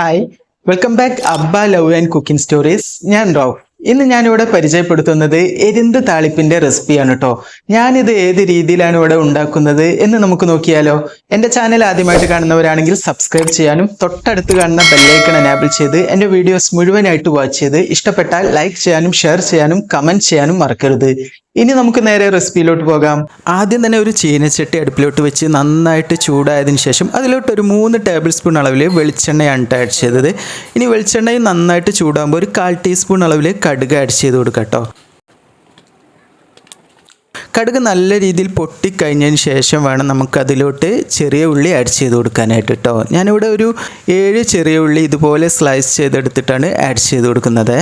Hi welcome back അബ്ബ love and cooking stories ഞാൻ റോ ഇന്ന് ഞാനിവിടെ പരിചയപ്പെടുത്തുന്നത് എരിന്ത് താളിപ്പിന്റെ റെസിപ്പിയാണ് കേട്ടോ ഞാനിത് ഏത് രീതിയിലാണ് ഇവിടെ ഉണ്ടാക്കുന്നത് എന്ന് നമുക്ക് നോക്കിയാലോ. എന്റെ ചാനൽ ആദ്യമായിട്ട് കാണുന്നവരാണെങ്കിൽ സബ്സ്ക്രൈബ് ചെയ്യാനും തൊട്ടടുത്ത് കാണുന്ന ബെല്ലൈക്കൺ എനാബിൾ ചെയ്ത് എന്റെ വീഡിയോസ് മുഴുവനായിട്ട് വാച്ച് ചെയ്ത് ഇഷ്ടപ്പെട്ടാൽ ലൈക്ക് ചെയ്യാനും ഷെയർ ചെയ്യാനും കമന്റ് ചെയ്യാനും മറക്കരുത്. ഇനി നമുക്ക് നേരെ റെസിപ്പിയിലോട്ട് പോകാം. ആദ്യം തന്നെ ഒരു ചീനച്ചട്ടി അടുപ്പിലോട്ട് വെച്ച് നന്നായിട്ട് ചൂടായതിന് ശേഷം അതിലോട്ട് ഒരു മൂന്ന് ടേബിൾ സ്പൂൺ അളവിൽ വെളിച്ചെണ്ണയാണ് ആഡ് ചെയ്തത്. ഇനി വെളിച്ചെണ്ണയും നന്നായിട്ട് ചൂടാകുമ്പോൾ ഒരു കാൽ ടീസ്പൂൺ അളവിൽ കടുക് ആഡ് ചെയ്ത് കൊടുക്കാം കേട്ടോ കടുക് നല്ല രീതിയിൽ പൊട്ടിക്കഴിഞ്ഞതിന് ശേഷം വേണം നമുക്ക് അതിലോട്ട് ചെറിയ ഉള്ളി ആഡ് ചെയ്ത് കൊടുക്കാനായിട്ട് കേട്ടോ ഞാനിവിടെ ഒരു ഏഴ് ചെറിയ ഉള്ളി ഇതുപോലെ സ്ലൈസ് ചെയ്തെടുത്തിട്ടാണ് ആഡ് ചെയ്ത് കൊടുക്കുന്നത്.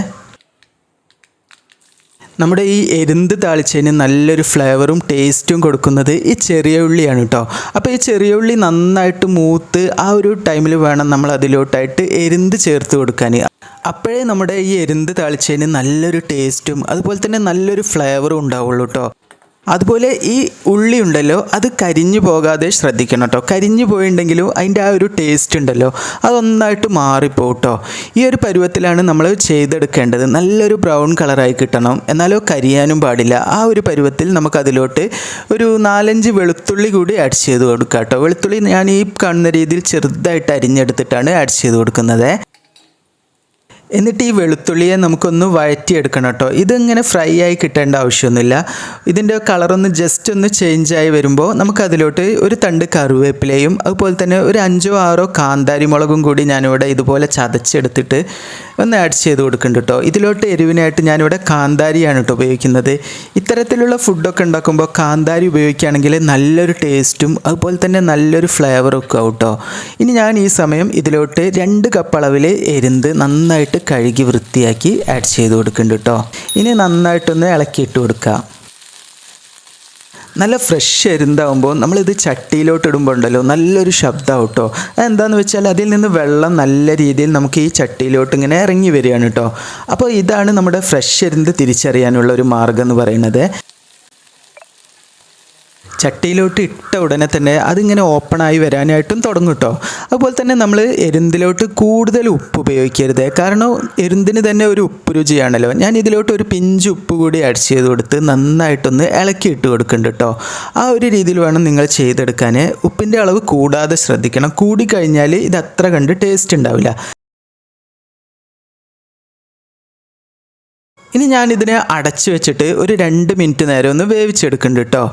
നമ്മുടെ ഈ എരുന്ത് താളിച്ചതിന് നല്ലൊരു ഫ്ലേവറും ടേസ്റ്റും കൊടുക്കുന്നത് ഈ ചെറിയ ഉള്ളിയാണ് കേട്ടോ അപ്പോൾ ഈ ചെറിയ ഉള്ളി നന്നായിട്ട് മൂത്ത് ആ ഒരു ടൈമിൽ വേണം നമ്മൾ അതിലോട്ടായിട്ട് എരുന്ത് ചേർത്ത് കൊടുക്കാൻ. അപ്പോഴേ നമ്മുടെ ഈ എരുന്ത് താളിച്ചതിന് നല്ലൊരു ടേസ്റ്റും അതുപോലെ തന്നെ നല്ലൊരു ഫ്ലേവറും ഉണ്ടാവുള്ളൂ കേട്ടോ അതുപോലെ ഈ ഉള്ളി ഉണ്ടല്ലോ അത് കരിഞ്ഞു പോകാതെ ശ്രദ്ധിക്കണം കേട്ടോ. കരിഞ്ഞു പോയിണ്ടെങ്കിലും അതിന്റെ ആ ഒരു ടേസ്റ്റ് ഉണ്ടല്ലോ അതൊന്നായിട്ട് മാറിപ്പോകും കേട്ടോ ഈ ഒരു പരുവത്തിലാണ് നമ്മൾ ചെയ്തെടുക്കേണ്ടത്. നല്ലൊരു ബ്രൗൺ കളറായി കിട്ടണം. എന്നാലോ കരിയാനും പാടില്ല. ആ ഒരു പരുവത്തിൽ നമുക്ക് അതിലോട്ട് ഒരു നാലഞ്ച് വെളുത്തുള്ളി കൂടി ആഡ് ചെയ്ത് കൊടുക്കാം കേട്ടോ വെളുത്തുള്ളി ഞാൻ ഈ കാണുന്ന രീതിയിൽ ചെറുതായിട്ട് അരിഞ്ഞെടുത്തിട്ടാണ് ആഡ് ചെയ്ത് കൊടുക്കുന്നത്. എന്നിട്ട് ഈ വെളുത്തുള്ളിയെ നമുക്കൊന്ന് വഴറ്റിയെടുക്കണം കേട്ടോ. ഇതിങ്ങനെ ഫ്രൈ ആയി കിട്ടേണ്ട ആവശ്യമൊന്നുമില്ല. ഇതിന്റെ കളറൊന്ന് ജസ്റ്റ് ഒന്ന് ചേഞ്ച് ആയി വരുമ്പോൾ നമുക്കതിലോട്ട് ഒരു തണ്ട് കറിവേപ്പിലയും അതുപോലെ തന്നെ ഒരു അഞ്ചോ ആറോ കാന്താരി മുളകും കൂടി ഞാനിവിടെ ഇതുപോലെ ചതച്ചെടുത്തിട്ട് ഒന്ന് ആഡ് ചെയ്ത് കൊടുക്കുന്നുണ്ട് കേട്ടോ. ഇതിലോട്ട് എരിവിനായിട്ട് ഞാനിവിടെ കാന്താരിയാണ് കേട്ടോ ഉപയോഗിക്കുന്നത്. ഇത്തരത്തിലുള്ള ഫുഡൊക്കെ ഉണ്ടാക്കുമ്പോൾ കാന്താരി ഉപയോഗിക്കുകയാണെങ്കിൽ നല്ലൊരു ടേസ്റ്റും അതുപോലെ തന്നെ നല്ലൊരു ഫ്ലേവറും ഒക്കെ ആവും കേട്ടോ. ഇനി ഞാൻ ഈ സമയം ഇതിലോട്ട് രണ്ട് കപ്പ് അളവിൽ എരുന്ത് നന്നായിട്ട് കഴുകി വൃത്തിയാക്കി ആഡ് ചെയ്ത് കൊടുക്കുന്നുണ്ട് കേട്ടോ ഇനി നന്നായിട്ടൊന്ന് ഇളക്കിയിട്ട് കൊടുക്കുക നല്ല ഫ്രഷ് എരുന്താവുമ്പോൾ നമ്മളിത് ചട്ടിയിലോട്ട് ഇടുമ്പോൾ ഉണ്ടല്ലോ നല്ലൊരു ശബ്ദമാവും കേട്ടോ അതെന്താന്ന് വെച്ചാൽ അതിൽ നിന്ന് വെള്ളം നല്ല രീതിയിൽ നമുക്ക് ഈ ചട്ടിയിലോട്ട് ഇങ്ങനെ ഇറങ്ങി വരികയാണ് കേട്ടോ അപ്പോൾ ഇതാണ് നമ്മുടെ ഫ്രഷ് എരുന്ത് തിരിച്ചറിയാനുള്ള ഒരു മാർഗം എന്ന് പറയുന്നത്. ചട്ടിയിലോട്ട് ഇട്ട ഉടനെ തന്നെ അതിങ്ങനെ ഓപ്പണായി വരാനായിട്ടും തുടങ്ങും കേട്ടോ അതുപോലെ തന്നെ നമ്മൾ എരുന്തിലോട്ട് കൂടുതൽ ഉപ്പ് ഉപയോഗിക്കരുത്. കാരണം എരുന്തിന് തന്നെ ഒരു ഉപ്പ് രുചിയാണല്ലോ. ഞാൻ ഇതിലോട്ട് ഒരു പിഞ്ച് ഉപ്പ് കൂടി ആഡ് ചെയ്ത് കൊടുത്ത് നന്നായിട്ടൊന്ന് ഇളക്കി ഇട്ട് കൊടുക്കുന്നുണ്ട് കേട്ടോ ആ ഒരു രീതിയിൽ വേണം നിങ്ങൾ ചെയ്തെടുക്കാൻ ഉപ്പിന്റെ അളവ് കൂടാതെ ശ്രദ്ധിക്കണം. കൂടിക്കഴിഞ്ഞാൽ ഇത് അത്ര കണ്ട് ടേസ്റ്റ് ഉണ്ടാവില്ല. ഇനി ഞാനിതിനെ അടച്ചു വെച്ചിട്ട് ഒരു രണ്ട് മിനിറ്റ് നേരം ഒന്ന് വേവിച്ചെടുക്കുന്നുണ്ട് കേട്ടോ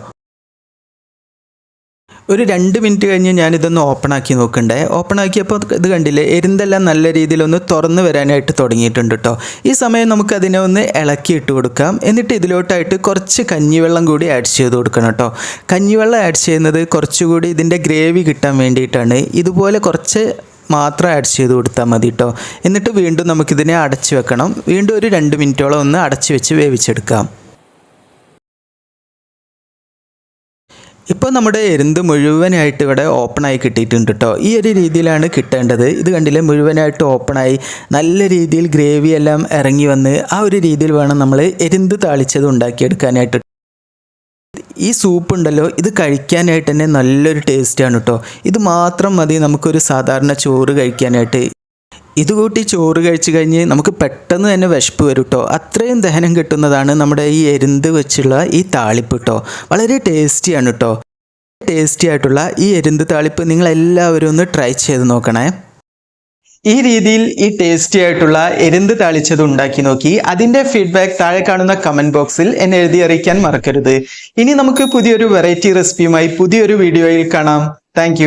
ഒരു രണ്ട് മിനിറ്റ് കഴിഞ്ഞ് ഞാനിതൊന്ന് ഓപ്പൺ ആക്കി നോക്കണ്ടേ. ഓപ്പൺ ആക്കിയപ്പോൾ ഇത് കണ്ടില്ലേ എരുന്തെല്ലാം നല്ല രീതിയിലൊന്ന് തുറന്നു വരാനായിട്ട് തുടങ്ങിയിട്ടുണ്ട് കേട്ടോ ഈ സമയം നമുക്ക് അതിനെ ഒന്ന് ഇളക്കി ഇട്ട് കൊടുക്കാം. എന്നിട്ട് ഇതിലോട്ടായിട്ട് കുറച്ച് കഞ്ഞിവെള്ളം കൂടി ആഡ് ചെയ്ത് കൊടുക്കണം കേട്ടോ കഞ്ഞിവെള്ളം ആഡ് ചെയ്യുന്നത് കുറച്ചുകൂടി ഇതിന്റെ ഗ്രേവി കിട്ടാൻ വേണ്ടിയിട്ടാണ്. ഇതുപോലെ കുറച്ച് മാത്രം ആഡ് ചെയ്ത് കൊടുത്താൽ മതി കേട്ടോ എന്നിട്ട് വീണ്ടും നമുക്കിതിനെ അടച്ചു വെക്കണം. വീണ്ടും ഒരു രണ്ട് മിനിറ്റോളം ഒന്ന് അടച്ചു വെച്ച് വേവിച്ചെടുക്കാം. ഇപ്പോൾ നമ്മുടെ എരുന്ത് മുഴുവനായിട്ട് ഇവിടെ ഓപ്പണായി കിട്ടിയിട്ടുണ്ട് കേട്ടോ ഈ ഒരു രീതിയിലാണ് കിട്ടേണ്ടത്. ഇത് കണ്ടില്ലേ? മുഴുവനായിട്ട് ഓപ്പണായി നല്ല രീതിയിൽ ഗ്രേവി എല്ലാം ഇറങ്ങി വന്ന് ആ ഒരു രീതിയിൽ വേണം നമ്മൾ എരുന്ത് താളിച്ചത് ഉണ്ടാക്കിയെടുക്കാനായിട്ട്. ഈ സൂപ്പ് ഉണ്ടല്ലോ ഇത് കഴിക്കാനായിട്ട് തന്നെ നല്ലൊരു ടേസ്റ്റാണ് കേട്ടോ ഇത് മാത്രം മതി നമുക്കൊരു സാധാരണ ചോറ് കഴിക്കാനായിട്ട്. ഇത് കൂട്ടി ചോറ് കഴിച്ചു കഴിഞ്ഞ് നമുക്ക് പെട്ടെന്ന് തന്നെ വിശപ്പ് വരും കേട്ടോ അത്രയും ദഹനം കിട്ടുന്നതാണ് നമ്മുടെ ഈ എരുന്ത് വെച്ചുള്ള ഈ താളിപ്പ് കേട്ടോ വളരെ ടേസ്റ്റിയാണ് കേട്ടോ ടേസ്റ്റി ആയിട്ടുള്ള ഈ എരുന്ത് താളിപ്പ് നിങ്ങൾ എല്ലാവരും ഒന്ന് ട്രൈ ചെയ്ത് നോക്കണേ. ഈ രീതിയിൽ ഈ ടേസ്റ്റി ആയിട്ടുള്ള എരുന്ത് താളിച്ചത് ഉണ്ടാക്കി നോക്കി. അതിന്റെ ഫീഡ്ബാക്ക് താഴെ കാണുന്ന കമന്റ് ബോക്സിൽ എന്നെ എഴുതി അറിയിക്കാൻ മറക്കരുത്. ഇനി നമുക്ക് പുതിയൊരു വെറൈറ്റി റെസിപ്പിയുമായി പുതിയൊരു വീഡിയോയിൽ കാണാം. താങ്ക്